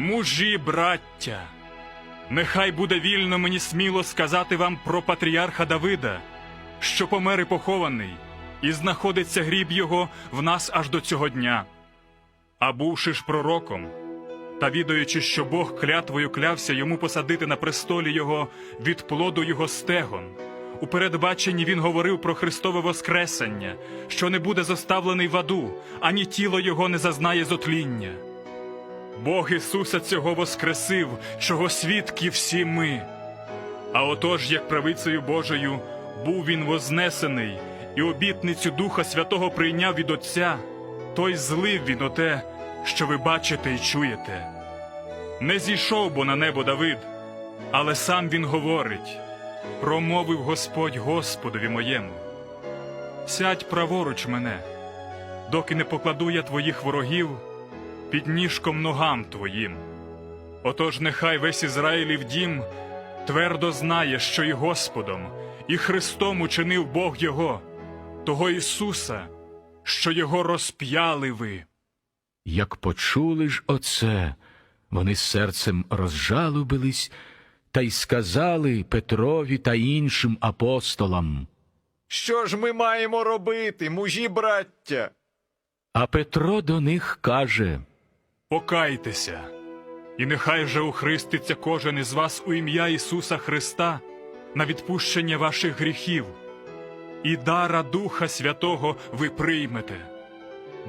Мужі, браття, нехай буде вільно мені сміло сказати вам про патріарха Давида, що помер і похований, і знаходиться гріб його в нас аж до цього дня. А бувши ж пророком, та відаючи, що Бог клятвою клявся йому посадити на престолі його від плоду його стегон. У передбаченні він говорив про Христове Воскресення, що не буде зоставлений в аду, ані тіло його не зазнає зотління. Бог Ісуса цього воскресив, чого свідки всі ми. А отож, як правицею Божою, був він вознесений, і обітницю Духа Святого прийняв від Отця, той злив він оте, що ви бачите і чуєте. Не зійшов бо на небо Давид, але сам він говорить промовив Господь Господові моєму. Сядь праворуч мене, доки не покладу я твоїх ворогів під ніжком ногам твоїм. Отож нехай весь Ізраїлів дім твердо знає, що і Господом, і Христом учинив Бог Його, того Ісуса, що Його розп'яли ви. Як почули ж оце, вони серцем розжалобились та й сказали Петрові та іншим апостолам. Що ж ми маємо робити, мужі браття? А Петро до них каже Покайтеся, і нехай же ухриститься кожен із вас у ім'я Ісуса Христа на відпущення ваших гріхів, і дара Духа Святого ви приймете.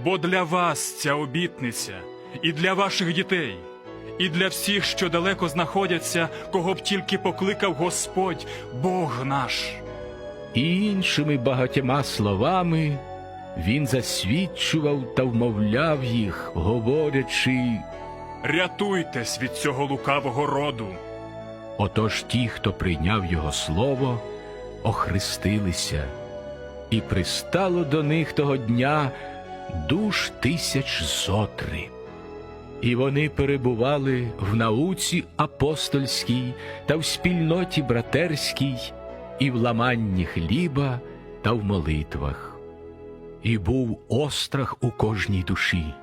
Бо для вас ця обітниця, і для ваших дітей, і для всіх, що далеко знаходяться, кого б тільки покликав Господь, Бог наш. і іншими багатьма словами він засвідчував та вмовляв їх, говорячи. Рятуйтесь від цього лукавого роду. Отож ті, хто прийняв його слово, охрестилися, і пристало до них того дня душ тисяч зотри. І вони перебували в науці апостольській та в спільноті братерській, і в ламанні хліба та в молитвах. І був острах у кожній душі,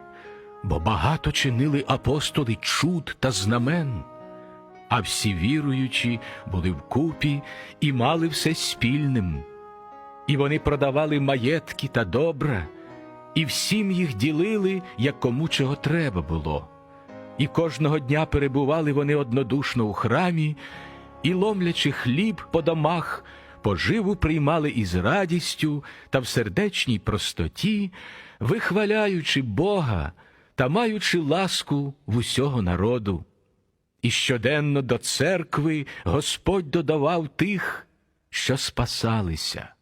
бо багато чинили апостоли чуд та знамен а всі віруючі були вкупі і мали все спільним. І вони продавали маєтки та добра, і всім їх ділили, як кому чого треба було. І кожного дня перебували вони однодушно у храмі, і, ломлячи хліб по домах, поживу приймали із радістю та в сердечній простоті, вихваляючи Бога та маючи ласку в усього народу. І щоденно до церкви Господь додавав тих, що спасалися.